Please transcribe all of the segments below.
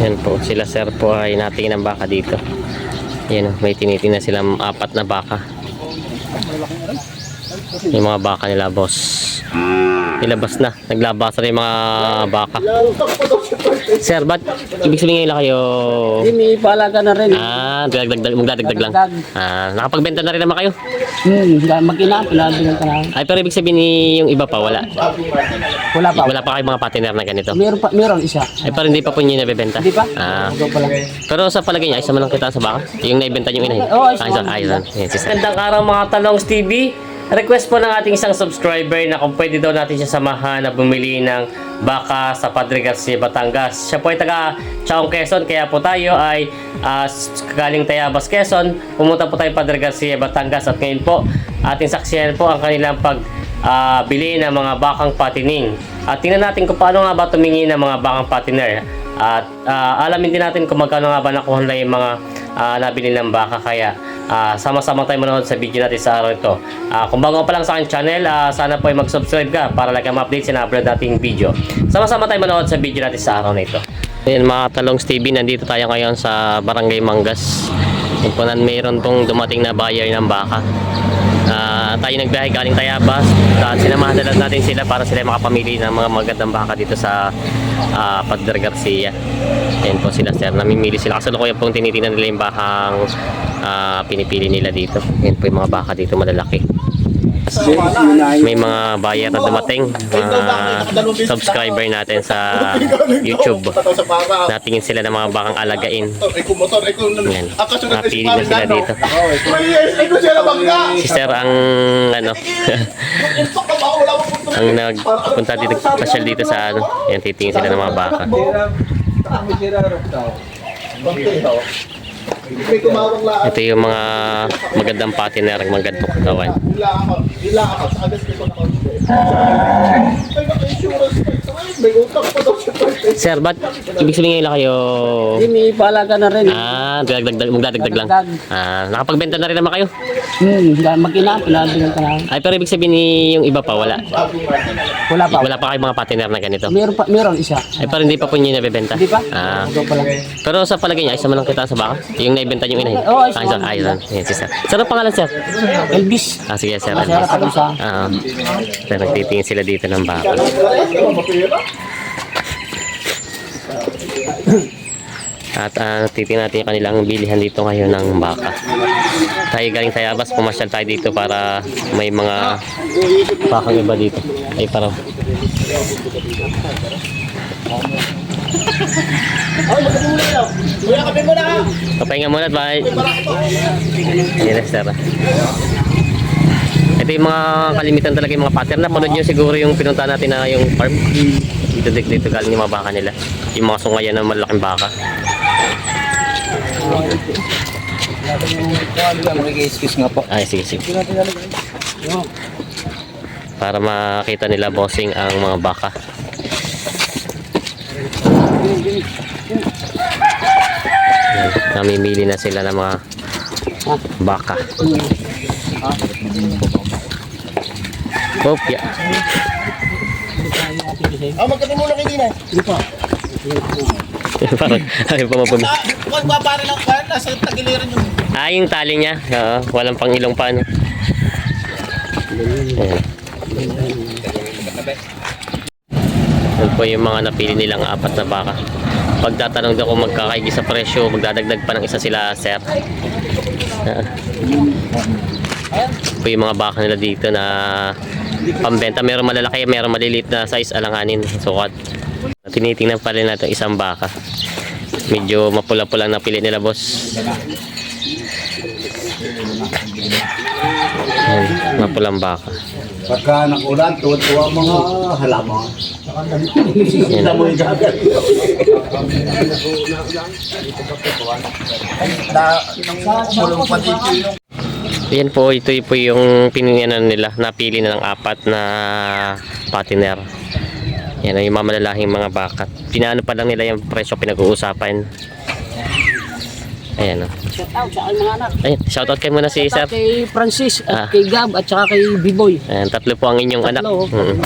Yan po, sila sir po ay natingin ng baka dito. Yan may tinitingnan silang apat na baka. Yung mga baka nila, boss. Nilabas na. Naglabas na yung mga baka. Sir, ba't ibig sabihin ngayon lang kayo... Hindi, may paalaga na rin. Ah, dagdag, magdadagdag lang. Ah, nakapagbenta na rin naman kayo. Hmm, mag-ina, pinalabigan ka na. Ay, pero ibig sabihin ni- yung iba pa, wala. Wala pa. Wala pa kayong mga partner na ganito. Meron pa, meron isa. Ay, pero hindi pa po niyo nabibenta. Hindi pa? Ah. Pero sa palagay niya, isa man lang kita sa baka? Yung naibenta yung inahin? Oo, isa. Ay, isa. Isa. Gandang araw mga Talongs TV. Request po ng ating isang subscriber na kung pwede daw natin siya samahan na bumili ng baka sa Padre Garcia, Batangas. Siya po ay taga Chaong Quezon, kaya po tayo ay uh, galing Tayabas, Quezon. Pumunta po tayo Padre Garcia, Batangas at ngayon po ating saksiyan po ang kanilang pag bili ng mga bakang patining. At tingnan natin kung paano nga ba tumingin ng mga bakang patiner. At ah, alamin din natin kung magkano nga ba nakuha nila yung mga ah, nabili ng baka. Kaya ah, sama-sama tayo manood sa video natin sa araw ito. Ah, kung bago pa lang sa aking channel, ah, sana po ay mag-subscribe ka para like ang update sa na-upload nating video. Sama-sama tayo manood sa video natin sa araw na ito. Ayan mga Talongs TV, nandito tayo ngayon sa Barangay Mangas. Na mayroon pong dumating na buyer ng baka. Ah, tayo nagbiyahe galing Tayabas at sinamahan na natin sila para sila makapamili ng mga magandang baka dito sa ah, Padre Garcia. Ayan po sila sir, namimili sila. Kasalukuyan pong tinitingnan nila yung bakang ah, pinipili nila dito. Ayan po yung mga baka dito malalaki. May mga buyer na dumating, mga subscriber natin sa YouTube. Natingin sila ng mga bakang alagain. Ayan, napili na sila dito. Si sir ang ano ang nagpunta dito pasyal dito sa ano yan titingin sila ng mga baka ito yung mga magandang partner magandang katawan nila ako, sa agas ko na ako. Kaya insurance pa sir ba't ibig sabihin ngayon lang kayo Hindi, may paalaga na rin. ah dagdag magdadagdag lang ah nakapagbenta na rin naman kayo Hmm, mag-ina, pinalabigan ka na. ay pero ibig sabihin ni yung iba pa wala Wala pa. wala pa kayong mga partner na ganito Meron pa, meron isa. ay pero hindi pa po niyo nabibenta Hindi pa? ah pa lang. Pero sa palagay niya, isa man lang kita sa baka? Yung naibenta yung inahin? Oo, isa Ah, isa. Ah. Yes. Sir, ang pangalan, sir? Elvis. Ah, sige, sir. Pa sa Ah, so, nagtitingin sila dito ng baka. At ah, titingnan natin yung kanilang bilihan dito ngayon ng baka. Tayo galing Tayabas, pumasyal tayo dito para may mga bakang iba dito. Ay, parang. Papahinga muna at bye. Yes, sir. Ito yung mga kalimitan talaga yung mga pattern. Napanood nyo siguro yung pinunta natin na yung farm. Dito, dito, dito galing yung mga baka nila. Yung mga sungayan ng malaking baka. Ay, sige, sige. Para makita nila bossing ang mga baka. Namimili na sila ng mga baka. Kopya. Ah, magkano muna kayo din eh. Hindi pa. Parang ayaw pa mapun. Ah, wag ba lang pa, nasa tagiliran yung... Ah, yung tali niya. Oo, walang pang ilong pa. Ano. Yan po yung mga napili nilang apat na baka. Pagtatanong daw kung magkakaigi sa presyo, magdadagdag pa ng isa sila, sir. Ah. po yung mga baka nila dito na pambenta. Meron malalaki, meron maliliit na size alanganin, sukat. Tinitingnan pa rin natin isang baka. Medyo mapula-pula na pili nila, boss. Ayan, mapulang baka. Pagka nakulan, tuwa-tuwa ang mga halaman. Yan. Alam mo yung gagal. Na, nang mulong pa dito yung... Yan po, ito po yung pininianan nila. Napili na ng apat na partner. Yan yung mamalalahing mga bakat. Pinaano pa lang nila yung presyo pinag-uusapan. Ayan o. Shout out sa mga anak. Ayan, shoutout kayo muna si Shout out Sir. kay Francis Ah. at kay Gab at saka kay Biboy. Ayan, tatlo po ang inyong anak. Tatlo. Mm.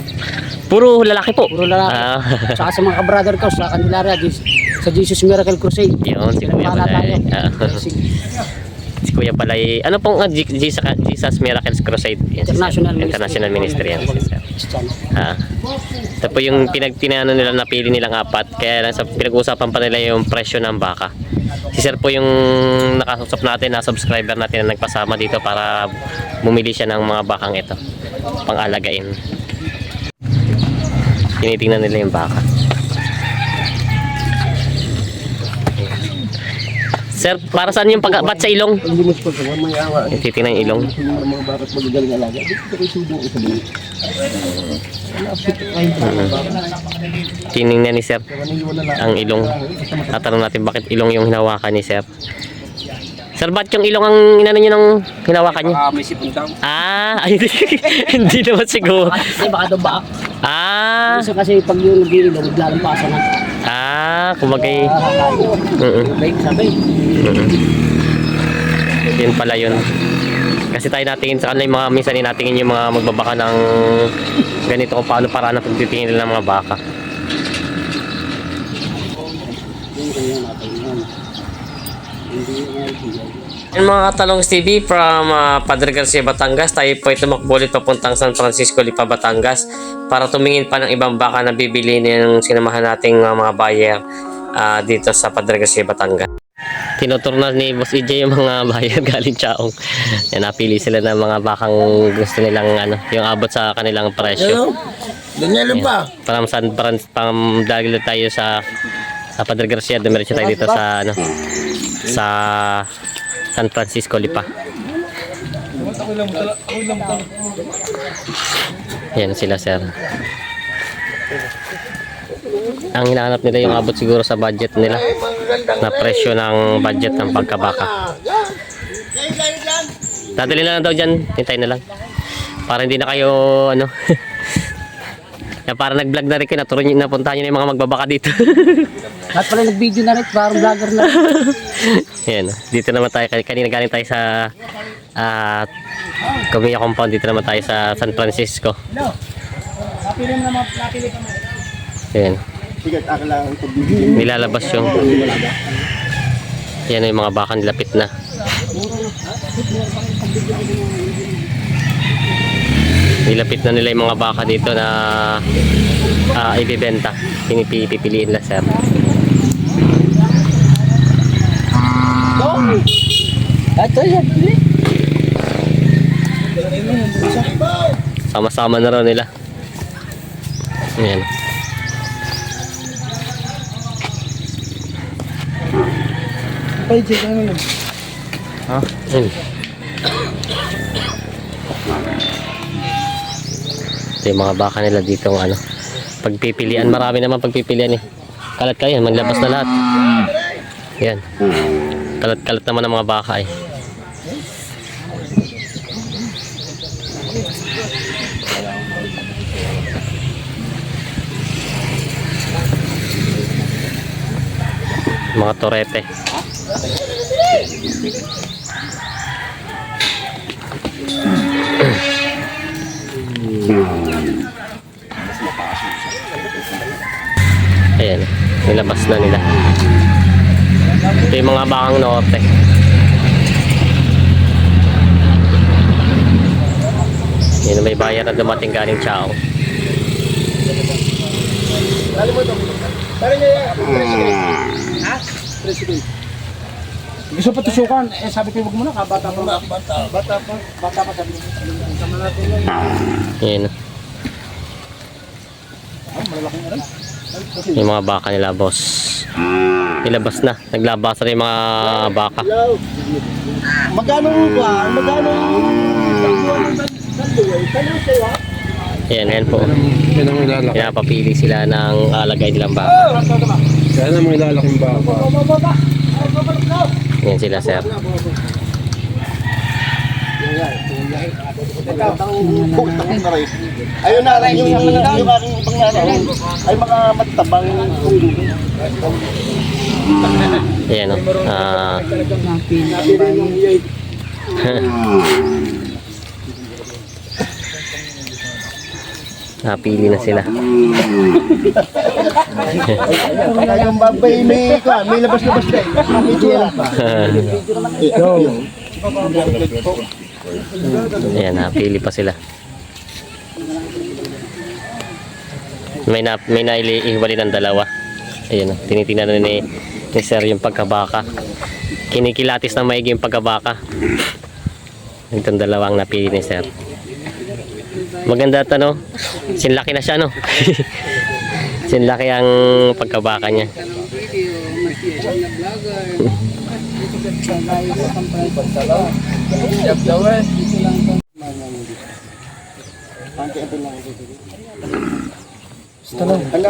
Puro lalaki po. Puro lalaki. Ah. Saka sa mga kabrother ko sa Candelaria, Sa Jesus Miracle Crusade. Yun, si Kuya eh. Ah. Si Kuya pala eh, ano pong ah, Je- Jesus, Jesus Miracles Crusade? Yan, si. International Ministry. International Ministry yan. si Sir. Christian. Ah. Ito po yung pinagtinano nila napili nilang apat kaya lang sa pinag-usapan pa nila yung presyo ng baka. Si Sir po yung nakasusap natin na subscriber natin na nagpasama dito para bumili siya ng mga bakang ito. Pang-alagain. Tinitingnan nila yung baka. Sir, para saan yung pagkabat sa ilong? Hindi mo may awa. Titingnan yung ilong. Mga bakit magagaling alaga. Dito ko kayo subo ko sa mga. Tiningnan ni Sir ang ilong. Tatanong natin bakit ilong yung hinawakan ni Sir. Sir, ba't yung ilong ang inano nyo ng hinawakan niya? Ah, may sipon daw. Ah, ay, hindi naman siguro. Kasi baka daw baka. Ah, Kasi pag yung nag-iilong, naglalampasan na. Ah, kumagay. Mm Sabay, sabay. Yun pala yun. Kasi tayo natingin sa kanila yung mga, minsan natingin yung mga magbabaka ng ganito kung paano paraan ng pagtitingin nila ng mga baka. Yung mga talong TV from uh, Padre Garcia, Batangas, tayo po ay tumakbo ulit papuntang San Francisco, Lipa, Batangas para tumingin pa ng ibang baka na bibili ng sinamahan nating uh, mga buyer uh, dito sa Padre Garcia, Batangas. Tinuturo na ni Boss EJ yung mga buyer galing Chaong. Yan, napili sila ng mga bakang gusto nilang ano, yung abot sa kanilang presyo. Daniel pa. Para San Fran dahil tayo sa sa Padre Garcia, dumiretso tayo dito sa ano sa San Francisco Lipa. Yan sila sir. Ang hinahanap nila yung abot siguro sa budget nila na presyo ng budget ng pagkabaka. Dadali na lang daw dyan, hintayin na lang. Para hindi na kayo ano Na para nag-vlog na rin kayo, naturo nyo, napuntahan nyo na yung mga magbabaka dito. Lahat pala nag-video na rin, parang vlogger na. Yan, dito naman tayo, kanina galing tayo sa uh, Kumiya Compound, dito naman tayo sa San Francisco. Yan, Sige, taka lang ito bibigyan. nilalabas yung yan yung mga baka nilapit na. Nilapit na nila yung mga baka dito na ah, ibibenta. Pinipiliin nila sir. Sama-sama na raw nila. Ayan. Ay, check na lang. Ayan. Ito yung mga baka nila dito ng ano. Pagpipilian, marami naman pagpipilian eh. Kalat kayo, maglabas na lahat. Yan. Kalat-kalat naman ang mga baka eh. Mga torete. Nilabas na nila. Ito yung mga bakang norte. Yan may bayan na dumating galing Chao. Gusto pa tusukan. Eh, sabi ko, wag mo na, kabata pa. Bata, bata pa. Bata pa, sabi ko. Sama natin yan. Yan. Yung mga baka nila, boss. Nilabas na. Naglabasan na yung mga baka. Magkano ba? Magkano? Yan, yan po. Yan. Pinapapili sila ng alagay nilang baka. Yan ang ilalaking baka. Yan sila, sir. Ayun na rin yung, yung aking ibang nanay. Ay mga matabang Ayan, o. Ah, Napili na sila. Kayang babay may ka, may labas-labas na. May tula pa. Ayan, napili pa sila. May na may nailiiwali ng dalawa. Ayun, oh, tinitingnan na ni, ni Sir yung pagkabaka. Kinikilatis na maigi yung pagkabaka. Itong dalawang napili ni Sir. Maganda ito, no? Sinlaki na siya, no? Sinlaki ang pagkabaka niya.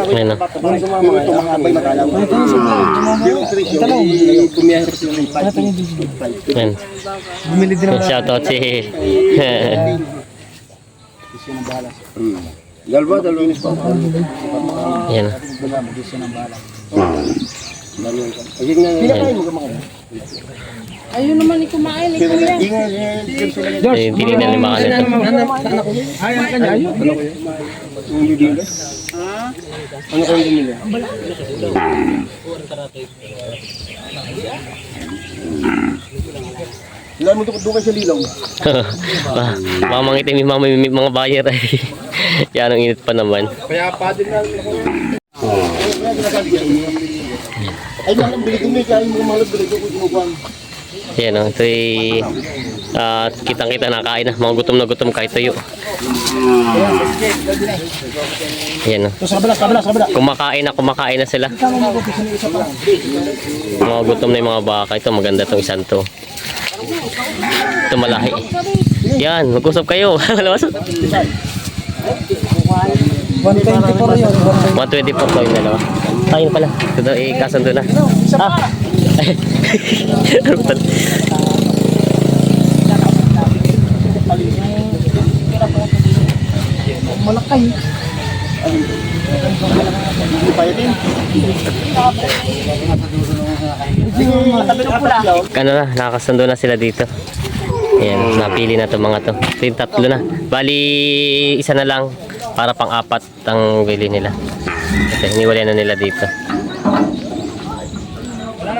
Ayan, no? Kung sumama nga, ang abay makalaw. Yung presyo, yung kumiyahir siya ng 5. Ayan. Bumili. Ayan. Ayun nga, pinakain mo kumakain. Ayun naman ni kumain ni kuya. Ingat. Eh, tinignan ni mga nito. Ay, ang kanya, ayun. Ano ko yun? Yung bibili? Ano ko yung bibili? Ilan mo doon doon sa lilaw? ah, mamangitim yung mga, mga buyer. Yan ang init pa naman. Kaya pa din na. Ay, lang bili ko may kain mo mahal bili ko kumukuha. Yan o, ito ay ah, kitang-kita na kain na. Mga gutom na gutom kahit tuyo. Yan o. Kabila. Kumakain na, kumakain na sila. Mga gutom na yung mga baka. Ito maganda tong isang to. Ito malahi. Yan, mag-usap kayo. Malabas. 124 yun. 124 po yung dalawa. Ayun pala. Ito daw, eh, kasundo na. Ah! Ano pala? Malakay. Hindi pa yun. ano na, nakakasundo na sila dito. Ayan, napili na to mga to. Ito yung tatlo na. Bali, isa na lang para pang apat ang bili nila. Ito, hiniwalay na nila dito.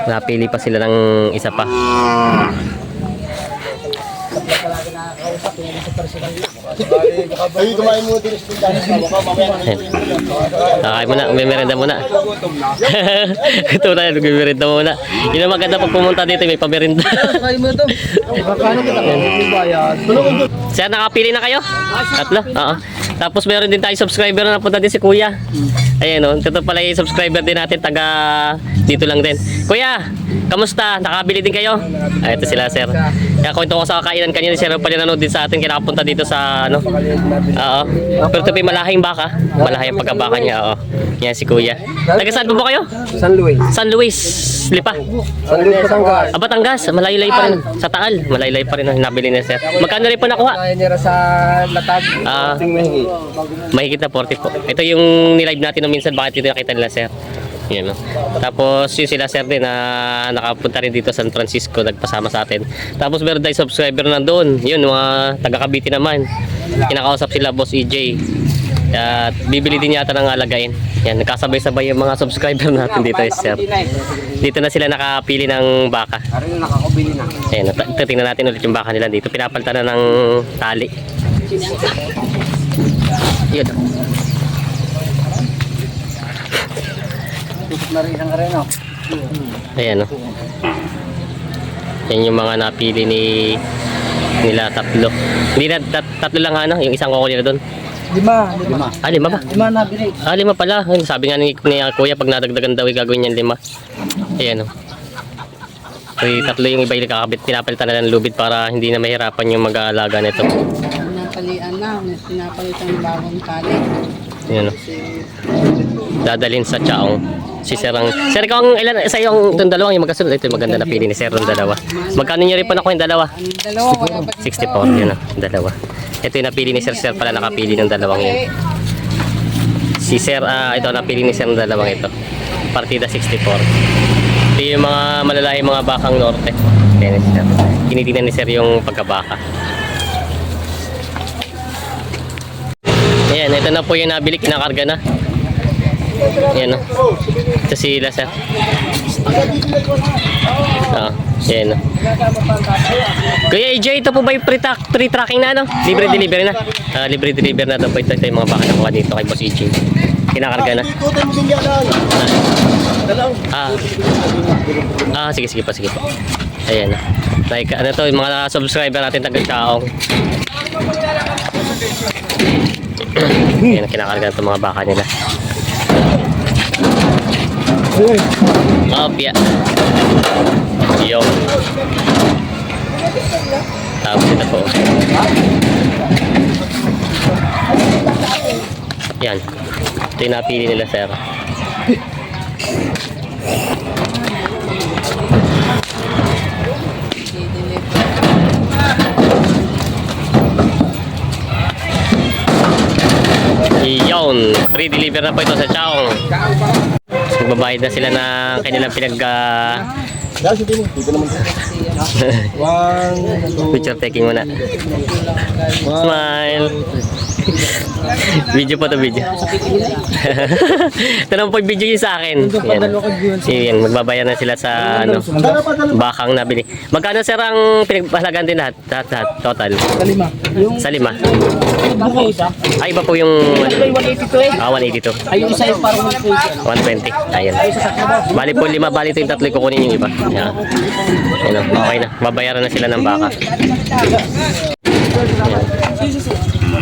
Napili pa sila ng isa pa. Ay, kumain mo din sa. Kakain muna, umimerenda muna. Ito na, umimerenda muna. Yun ang maganda pag pumunta dito, may pamerenda. Kain mo ito. Kita ko bayad. Sir, nakapili na kayo? Tatlo? Oo. Tapos meron din tayo subscriber na napunta din si Kuya. Ayan o, ito pala yung subscriber din natin, taga dito lang din. Kuya, kamusta? Nakabili din kayo? Ah, ito sila, sir. Kaya kwento ko sa kakainan kanina, sir, pala nanood din sa atin, kaya nakapunta dito sa, ano, oo. Pero ito pa yung malahing baka. Malahing pagkabaka niya, oo. Yan si Kuya. Taga saan po ba kayo? San Luis. San Luis, Lipa. San Luis, Batangas. Ah, Batangas, malaylay pa rin. Sa Taal, malaylay pa rin ang nabili ni sir. Magkano rin po nakuha? Nira sa Latag. Ah, mahigit na 40 po. Ito yung nilive natin nung minsan, bakit dito nakita nila sir. Yan? Tapos yun sila sir din na nakapunta rin dito sa San Francisco, nagpasama sa atin. Tapos meron tayo subscriber na doon. Yun, mga taga Cavite naman. Kinakausap sila Boss EJ. At bibili din yata ng alagain. Yan, nagkasabay-sabay yung mga subscriber natin dito eh, sir. Dito na sila nakapili ng baka. Ayan, ito, ito, tingnan natin ulit yung baka nila dito. Pinapalitan na ng tali. Yun. Tutok na rin isang arena. Ayan o. Yan yung mga napili ni nila tatlo. Hindi na tat, tatlo lang ano, yung isang na doon. Lima. Lima. Ah, lima ba? Lima na binay. Ah, lima pala. Sabi nga ni, ni Kuya, pag nadagdagan daw, gagawin niyan lima. Ayan o. Kaya tatlo yung iba yung kakabit, pinapalitan na ng lubid para hindi na mahirapan yung mag-aalaga nito. Pinapalian na, pinapalitan ng bagong tali. Ayan o. Dadalhin sa chaong. Si Sir ang... Sir, ikaw ang ilan sa iyo ang itong dalawang yung magkasunod. Ito yung maganda na pili ni Sir yung dalawa. Magkano niyo rin pa nakuha yung dalawa? Ang dalawa, wala pa dito. 64, yun o, dalawa. Ito yung napili ni Sir, Sir pala nakapili ng dalawang yun. Si Sir, ah, ito napili ni Sir ng dalawang ito. Partida 64. Ito yung mga malalaki mga bakang norte. Ayan Sir. Kinitingnan ni Sir yung pagkabaka. Ayan, ito na po yung nabili, kinakarga na. Ayan o. Ito sila sir. Ah, ayan o. Kuya AJ, ito po ba yung free, tra- free tracking na ano? Libre delivery na. Ah, libre delivery na daw po ito. Ito yung mga baka nakuha dito kay Boss AJ. Kinakarga na. Yan. Ah. Ah, sige, sige pa, sige pa. Ayan na. Like, ano to, yung mga subscriber natin taga-chaong. Ayan, kinakarga ito mga baka nila. Opya. Yo. Tapos ito po. Yan. Ito yung napili nila, sir. Free deliver na po ito sa Chaong. Magbabayad na sila ng kanilang pinag two, picture taking muna. Smile. Video po to video. Naman po yung video yun sa akin. Yan. Yan, magbabayad na sila sa ano, bakang nabili. Magkano sir ang pinaghalagaan din lahat? Lahat, lahat, total. Sa lima. buko isa. Ay, iba po yung Ay, 182 eh. ah, 182. Ay, yung isa yung parang 120. 120. Ayan. Bali po lima, bali ito yung tatlo kukunin yung iba. Yan. Okay na. Babayaran na sila ng baka.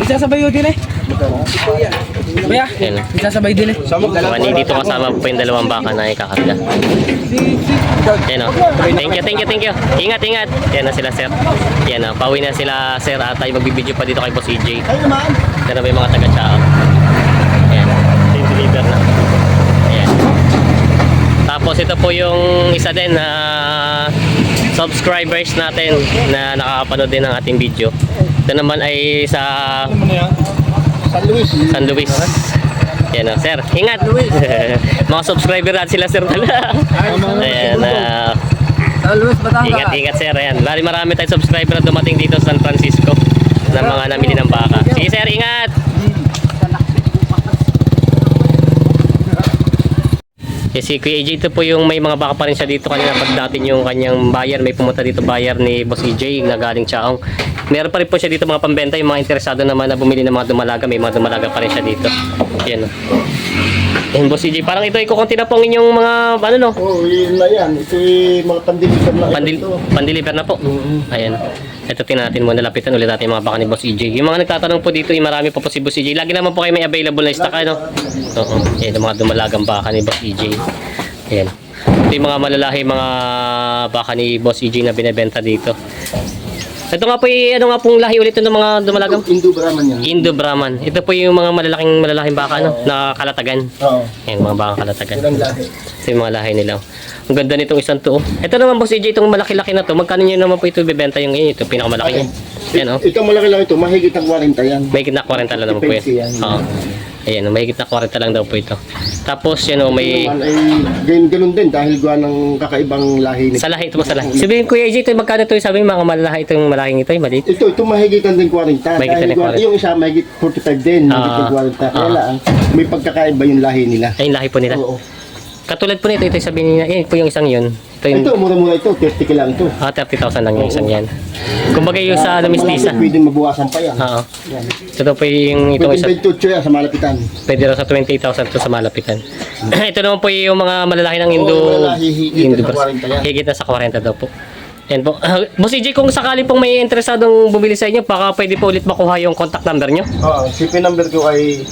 Isasabay yun din eh. Kuya, Yan o. isasabay din eh. 182 kasama po yung dalawang baka na ikakarga. Yan o. Thank you, thank you, thank you. Ingat, ingat. Yan na sila sir. Yan o. Pauwi na sila sir at tayo magbibideo pa dito kay Boss EJ. Yan na ba yung mga taga-chao? Ayan. Ito yung deliver na. Ayan. Tapos ito po yung isa din na subscribers natin na nakakapanood din ng ating video. Ito naman ay sa San Luis. San Luis. Yan o, sir. Ingat. mga subscriber natin sila, sir. Ayan. San Luis, Batangas. ingat, ingat, sir. Ayan. Bali marami tayong subscriber na dumating dito sa San Francisco na mga namili ng baka. Sige, sir. Ingat. Yes, si Kuya AJ ito po yung may mga baka pa rin siya dito kanina. Pag natin yung kanyang buyer may pumunta dito buyer ni Boss EJ na galing Chaong. Meron pa rin po siya dito mga pambenta yung mga interesado naman na bumili ng mga dumalaga. May mga dumalaga pa rin siya dito. Yan. o yan Boss EJ parang ito ikukunti na po ang inyong mga ano no? Oh, yun na yan. Ito mga pandilikan na. Pandil pandeliver na po. Ayan. Ito tingnan natin muna. Lapitan ulit natin yung mga baka ni Boss EJ yung mga nagtatanong po dito yung marami po po si Boss EJ lagi naman po kayo may available na stock ano? Oo. Yan yung mga dumalagang baka ni Boss EJ ayan. Ito yung mga malalahi mga baka ni Boss EJ na binebenta dito ito nga po yung ano nga pong lahi ulit ng mga dumalagang Indo Brahman yan. Indo Brahman ito po yung mga malalaking malalaking baka ano na kalatagan Oo. yan mga baka kalatagan Yun ang lahi. ito yung mga lahi nila. Ang ganda nitong isang to. oh. Ito naman boss AJ, itong malaki-laki na to. Magkano nyo naman po ito bibenta yung ngayon? Ito pinakamalaki yan. Yan oh. Ito malaki lang ito. Mahigit ang 40 yan. May na 40 lang naman po yan. Oo. Ayan, may na 40 lang daw po ito. Tapos yan oh, may Naman ay ganun, ganun din dahil gawa ng kakaibang lahi nito. sa lahi ito po sa lahi. Sabihin Kuya AJ, ito magkano ito? Sabi mga malalahi ito yung malaking ito, yung maliit. Ito, ito mahigitan din 40. Mahigit dahil din gawa- 40. Yung isa mahigit 45 din. Mahigit Ah. din 40. Kaya Ah. lang, may pagkakaiba yung lahi nila. Ay, yung lahi po nila. Oo. Katulad po nito, ito yung sabihin niya, yan po yung isang yun. Ito yung, Ito, mura-mura ito. 30 ka lang ito. ah, 30,000 lang yung isang yan. Kumbaga yung sa lumistisa. Pwede mabuwasan pa yan. Oo. Yan. Ito po yung itong Pwede isa. 28 yan sa malapitan. Pwede raw sa 20,000 to sa malapitan. Ito naman po yung mga malalaki ng Indo. Oo, malalaki, higit na sa Bras- 40 yan. Higit na sa 40 daw po. Yan po. Boss EJ, kung sakali pong may interesadong bumili sa inyo, baka pwede po ulit makuha yung contact number nyo. Oo, CP number ko ay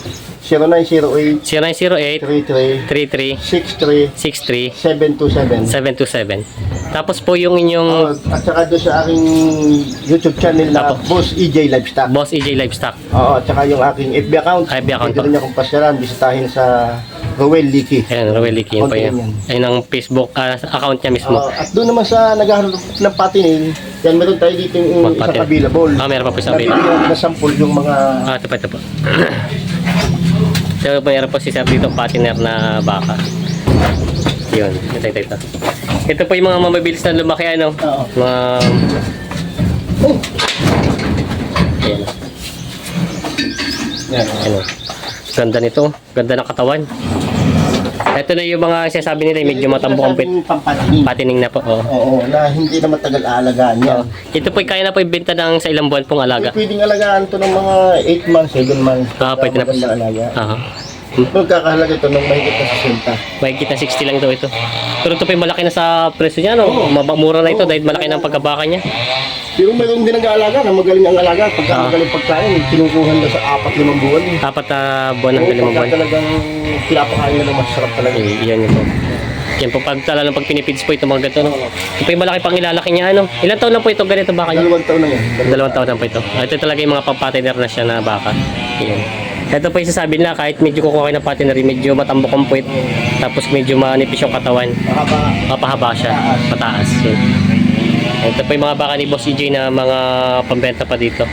0908 0908 33 33 63 63 727. 727. Tapos po yung inyong Oh, at saka doon sa aking YouTube channel na Tapos. Boss EJ Livestock. Boss EJ Livestock. Oo, at saka yung aking FB account. FB account Pwede po. rin akong pasyaran, bisitahin sa Rowell Leakey. Ayan, Roel Licky, yun po yan. Ayun ang Facebook ah, account niya mismo. Oo, at doon naman sa naghahanap ng patinin, yan meron tayo dito yung isang available. Ah, meron pa po isang available. na sample yung mga Ah, ito pa, ito po. so, mayroon po si Sir dito, partner na baka. Yun, ito, ito, ito. Ito po yung mga mamabilis na lumaki, ano? Oo. Mga... Oh! Ayan. Yan. Ano. Ganda nito. Ganda ng katawan. Ito na yung mga sinasabi nila, medyo matambok ang pit. Pampatinig. Patining na po. Oh. Oo, na hindi na matagal aalagaan yan. Ito po kaya na po ibenta ng sa ilang buwan pong alaga. Pwedeng alagaan to ng mga 8 months, 7 months. Ah, pwede na po. Maganda alaga. Aha. Magkakahalaga ito ng mahigit na 60. May kita 60 lang daw ito. Pero ito po yung malaki na sa presyo niya, no? Mabamura na ito dahil malaki na ang pagkabaka niya. Pero mayroon din nag-aalaga na magaling ang alaga. Pagka Ah. magaling pagkain, kinukuhan na sa 4-5 buwan. Apat na buwan Oo, hanggang limang pagka buwan. talagang pinapakain na ng masarap talaga. Eh, yan yun po. Yan po, pag talagang pag pinipids po ito mga ganito, no? Ito po yung malaki pang ilalaki niya, ano? Ilan taon na po ito ganito baka niya? Dalawang taon na yan. Dalawang taon na po ito. Ah, Ito talaga yung mga pampatiner na siya na baka. Yan. Ito po yung sasabi nila, kahit medyo kukuha kayo ng patinery, medyo matambok ang puwit, tapos medyo manipis yung katawan, Mahaba. mapahaba siya, mataas. Yan. Ito po yung mga baka ni Boss EJ na mga pambenta pa dito.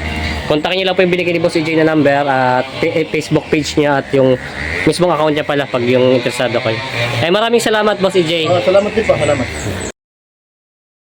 Kontakin niyo lang po yung binigay ni Boss EJ na number at eh, Facebook page niya at yung mismong account niya pala pag yung interesado kayo. Eh maraming salamat Boss EJ. Ah, salamat din po, salamat.